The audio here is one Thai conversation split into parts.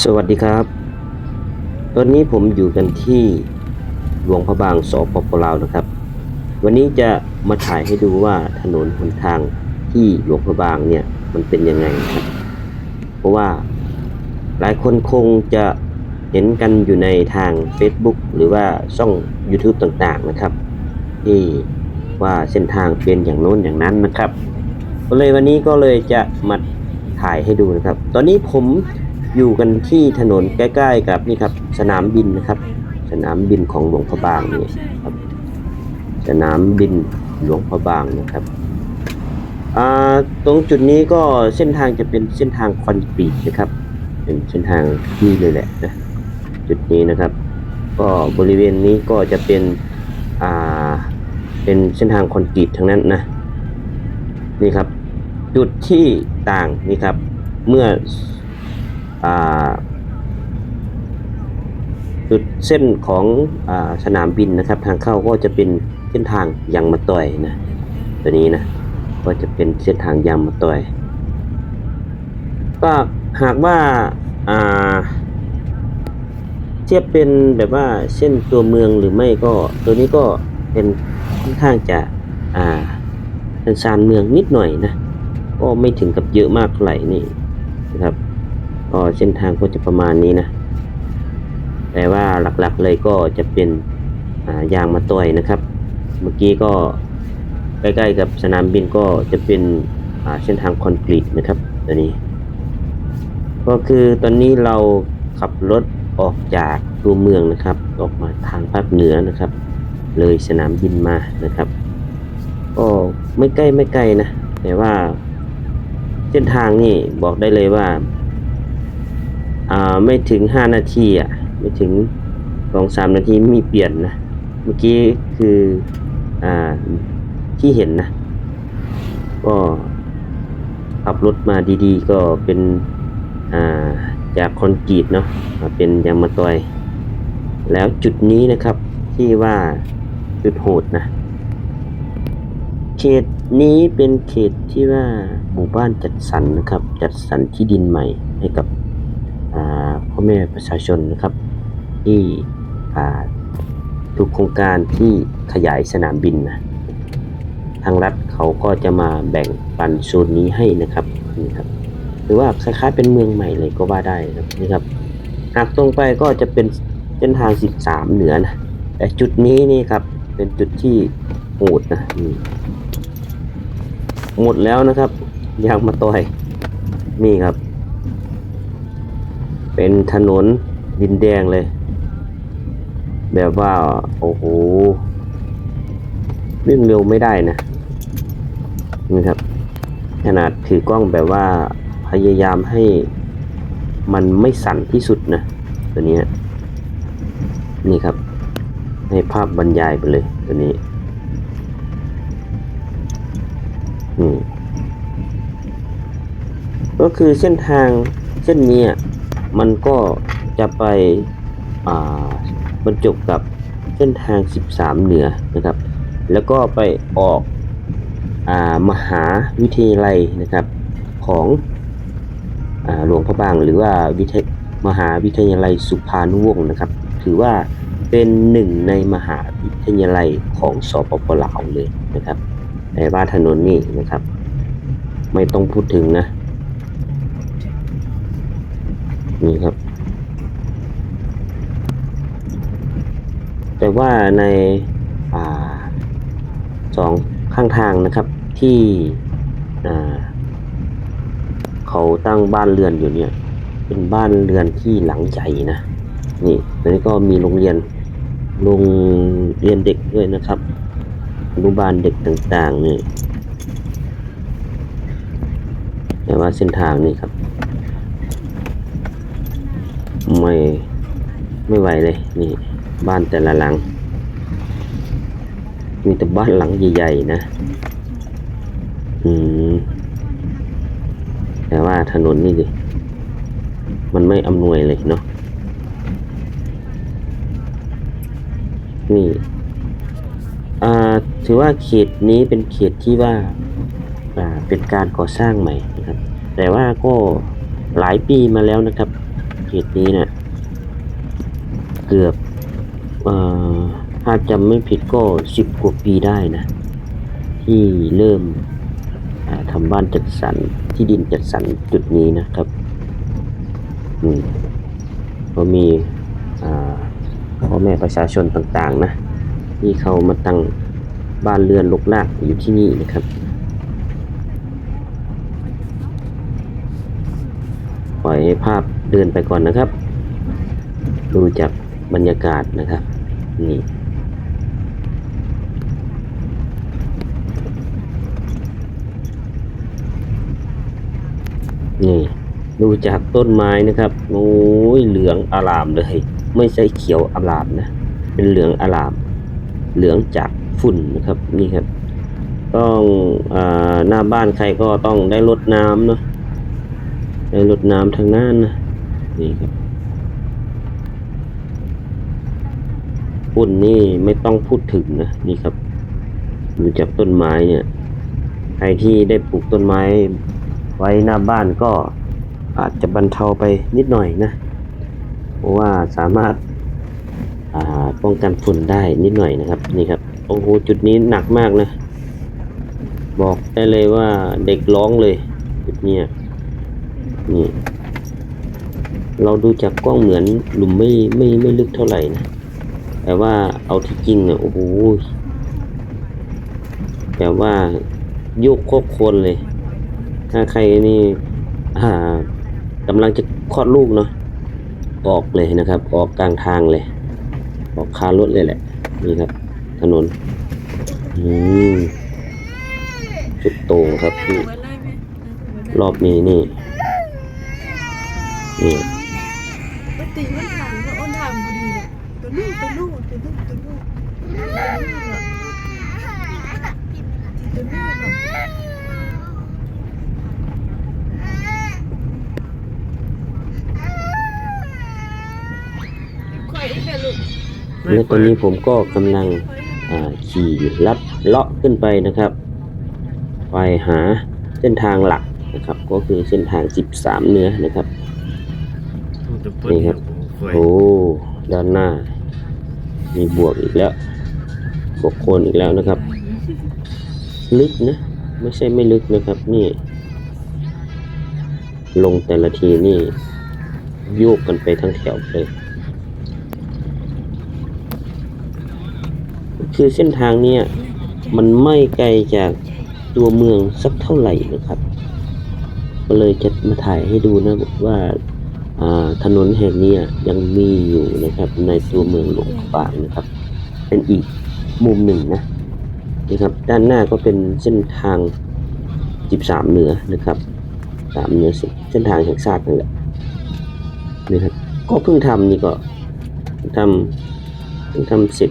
สวัสดีครับ ตอนนี้ผมอยู่กันที่หลวงพระบางสปปลาวนะครับ วันนี้จะมาถ่ายให้ดูว่าถนนหนทางที่หลวงพระบางเนี่ยมันเป็นยังไงนะครับ เพราะว่าหลายคนคงจะเห็นกันอยู่ในทาง Facebook หรือว่าช่อง YouTube ต่างๆนะครับ ที่ว่าเส้นทางเป็นอย่างโน้นอย่างนั้นนะครับ ก็เลยวันนี้ก็เลยจะมาถ่ายให้ดูนะครับ ตอนนี้ผม อยู่กันที่ถนนใกล้ ๆ กับนี่ครับสนามบินนะครับ สนามบินของหลวงพระบางนี่ครับสนามบินหลวงพระบางนะครับอ่าตรงจุดนี้ก็เส้นทางจะเป็นเส้นทางคอนกรีตนะครับ เป็นเส้นทางที่เลยแหละนะจุดนี้นะครับ ก็บริเวณนี้ก็จะเป็นอ่าเป็นเส้นทางคอนกรีตทั้งนั้นนะนี่ครับ จุดที่ต่างนี่ครับ เมื่อ จุดเส้นของอสนามบินนะครับ ทางเข้าก็จะเป็นเส้นทางยางมะตอยนะตัวนี้นะก็จะเป็นเส้นทางยางมะตอย ก็หากว่าเทียบเป็นแบบว่าเส้นตัวเมืองหรือไม่ก็ตัวนี้ก็เป็นค่อนข้างจะอ่าเป็นชานเมืองนิดหน่อยนะก็ไม่ถึงกับเยอะมากเท่าไหร่นี่นะครับ ก็เส้นทางก็จะประมาณนี้นะ แต่ว่าหลักๆเลยก็จะเป็นยางมาต่อยนะครับ เมื่อกี้ก็ใกล้ๆกับสนามบินก็จะเป็นเส้นทางคอนกรีตนะครับตัวนี้ ก็คือตอนนี้เราขับรถออกจากตัวเมืองนะครับ ออกมาทางภาคเหนือนะครับ เลยสนามบินมานะครับ ก็ไม่ใกล้ไม่ไกลนะ แต่ว่าเส้นทางนี่บอกได้เลยว่า ไม่ถึงห้านาทีอะ ไม่ถึงสองสามนาทีมีเปลี่ยนนะ เมื่อกี้คืออ่าที่เห็นนะ ก็ขับรถมาดีๆ ก็เป็นอ่าจากคอนกรีตเนาะมาเป็นยางมะตอย แล้วจุดนี้นะครับที่ว่าจุดโหดนะ เขตนี้เป็นเขตที่ว่าหมู่บ้านจัดสรรนะครับ จัดสรรที่ดินใหม่ให้กับ พ่อแม่ประชาชนนะครับ ที่ทุกโครงการที่ขยายสนามบินนะทางรัฐเขาก็จะมาแบ่งปันโซนนี้ให้นะครับนี่ครับ หรือว่าคล้ายๆเป็นเมืองใหม่เลยก็ว่าได้นะครับนี่ครับหากตรงไปก็จะเป็นเส้นทาง 13 เหนือนะแต่จุดนี้นี่ครับเป็นจุดที่โหดนะนี่หมดแล้วนะครับยางมาต่อยนี่ครับ เป็นถนนดินแดงเลย แบบว่า โอ้โหวิ่งเร็วไม่ได้นะนี่ครับ ขนาดถือกล้องแบบว่าพยายามให้มันไม่สั่นที่สุดนะตัวนี้นี่ครับ ให้ภาพบรรยายไปเลยตัวนี้อืมก็คือเส้นทางเส้นนี้อะ มันก็จะไปบรรจบกับเส้นทาง 13 เหนือนะครับ แล้วก็ไปออกอามหาวิทยาลัยนะครับของอหลวงพระบางหรือว่าวิทยมหาวิทยาลัยสุภานุวงศ์นะครับ ถือว่าเป็นหนึ่งในมหาวิทยาลัยของสปปลาวเลยนะครับแต่ว่าถนนนี่นะครับ ไม่ต้องพูดถึงนะ นี่ครับ แต่ว่าในอาสองข้างทางนะครับที่เขาตั้งบ้านเรือนอยู่เนี่ย เป็นบ้านเรือนที่หลังใหญ่นะนี่ตอนนี้ก็มีโรงเรียนโรงเรียนเด็กด้วยนะครับอนุบาลเด็กต่างๆนี่แต่ว่าเส้นทางนี่ครับ ไม่ไม่ไหวเลย นี่ บ้านแต่ละหลัง มีแต่บ้านหลังใหญ่ๆนะ อืม แต่ว่าถนนนี่ดิ มันไม่อำนวยเลยเนาะ นี่ อ่า ถือว่าเขตนี้เป็นเขตที่ว่า อ่า เป็นการก่อสร้างใหม่นะครับ แต่ว่าก็หลายปีมาแล้วนะครับ เหตุนี้เนี่ย เกือบเอ่อถ้าจำไม่ผิดก็สิบกว่าปีได้นะ ที่เริ่มทำบ้านจัดสรรที่ดินจัดสรรจุดนี้นะครับอืมก็มีอ่าพ่อแม่ประชาชนต่างๆนะที่เขามาตั้งบ้านเรือนลกลากอยู่ที่นี่นะครับ ปล่อยให้ภาพเดินไปก่อนนะครับ ดูจากบรรยากาศนะครับ นี่นี่ดูจากต้นไม้นะครับโอ้ยเหลืองอารามเลย ไม่ใช่เขียวอารามนะ เป็นเหลืองอาราม เหลืองจากฝุ่นนะครับนี่ครับ ต้องอาหน้าบ้านใครก็ต้องได้รดน้ำเนาะ ได้รดน้ำทางนั้นนะ นี่ครับฝุ่นนี่ไม่ต้องพูดถึงนะ นี่ครับดูจากต้นไม้เนี่ย ใครที่ได้ปลูกต้นไม้ไว้หน้าบ้านก็อาจจะบรรเทาไปนิดหน่อยนะ เพราะว่าสามารถาป้องกันฝุ่นได้นิดหน่อยนะครับ นี่ครับ โอ้โห จุดนี้หนักมากนะ บอกได้เลยว่าเด็กร้องเลย จุดเนี้ย นี่เราดูจากกล้องเหมือนหลุมไม่ไม่ไม่ลึกเท่าไหร่นะ แต่ว่าเอาที่จริงเนี่ยโอ้โหแต่ว่าโยกโคกโคนเลย ถ้าใครนี่อ่ากำลังจะคลอดลูกเนาะออกเลยนะครับ ออกกลางทางเลย ออกคารถเลยแหละ นี่ครับ ถนน อืมจุดโต่งครับพี่รอบนี้นี่ นี่ปกติมันถังก็อ้นถังพอดีเลยตัวลูกตัวลูกตัวลูกตัวลูกตัวลูกอะตัวลูกอะข่อยอีกแล้วลูกและตอนนี้ผมก็กำลังอ่าขี่ลัดเลาะขึ้นไปนะครับ ไปหาเส้นทางหลักนะครับ ก็คือเส้นทาง 13 เนื้อนะครับ นี่ครับ โอ้ด้านหน้า มีบวกอีกแล้วบวกโคนอีกแล้วนะครับ ลึกนะ ไม่ใช่ไม่ลึกนะครับ นี่ ลงแต่ละทีนี่โยกกันไปทั้งแถวเลย คือเส้นทางเนี้ยมันไม่ไกลจากตัวเมืองสักเท่าไหร่นะครับ ก็เลยจะมาถ่ายให้ดูนะว่าอ่า ถนนแห่งนี้ยังมีอยู่นะครับ ในตัวเมืองหลวงพระบางนะครับ เป็นอีกมุมหนึ่งนะนะครับ ด้านหน้าก็เป็นเส้นทาง 13 เหนือนะครับสามเหนือสิเส้นทางแห่งชาตินั่นแหละนะครับก็เพิ่งทำนี่ก็ทำเพิ่งทำเสร็จ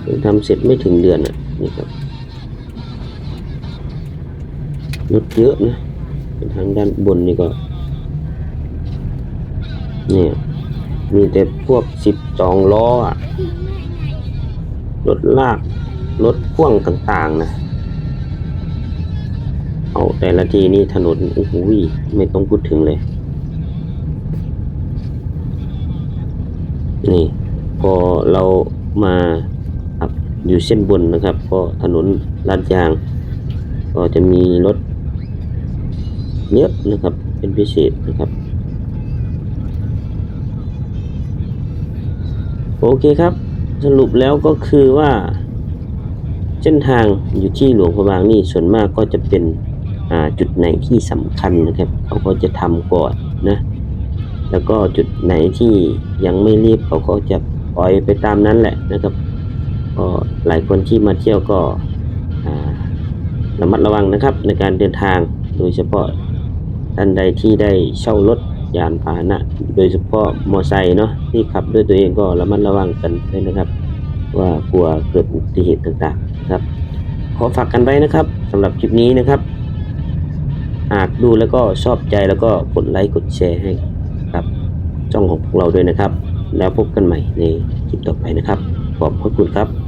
เพิ่งทำเสร็จไม่ถึงเดือนอะนี่ครับรถเยอะนะเป็นทางด้านบนนี่ก็ นี่ยมีแต่พวกสิบสองล้อรถลากรถพ่วงต่างๆนะ เอาแต่ละทีนี่ถนนโอ้โหไม่ต้องพูดถึงเลย นี่ พอเรามาขับอยู่เส้นบนนะครับก็ถนนลาดยาง ก็จะมีรถเยอะนะครับเป็นพิเศษนะครับ โอเคครับ สรุปแล้วก็คือว่า เส้นทางอยู่ที่หลวงพระบางนี่ส่วนมากก็จะเป็นจุดไหนที่สำคัญนะครับ เขาก็จะทำก่อนนะ แล้วก็จุดไหนที่ยังไม่รีบเขาก็จะปล่อยไปตามนั้นแหละนะครับก็หลายคนที่มาเที่ยวก็ระมัดระวังนะครับในการเดินทางโดยเฉพาะท่านใดที่ได้เช่ารถ ยานพาหนะ โดยเฉพาะมอไซค์เนาะที่ขับด้วยตัวเองก็ระมัดระวังกันด้วยนะครับ ว่ากลัวเกิดอุบัติเหตุต่างๆนะครับ ขอฝากกันไว้นะครับสำหรับคลิปนี้นะครับ หากดูแล้วก็ชอบใจแล้วก็กดไลค์กดแชร์ให้ครับช่องของพวกเราด้วยนะครับ แล้วพบกันใหม่ในคลิปต่อไปนะครับขอบพระคุณครับ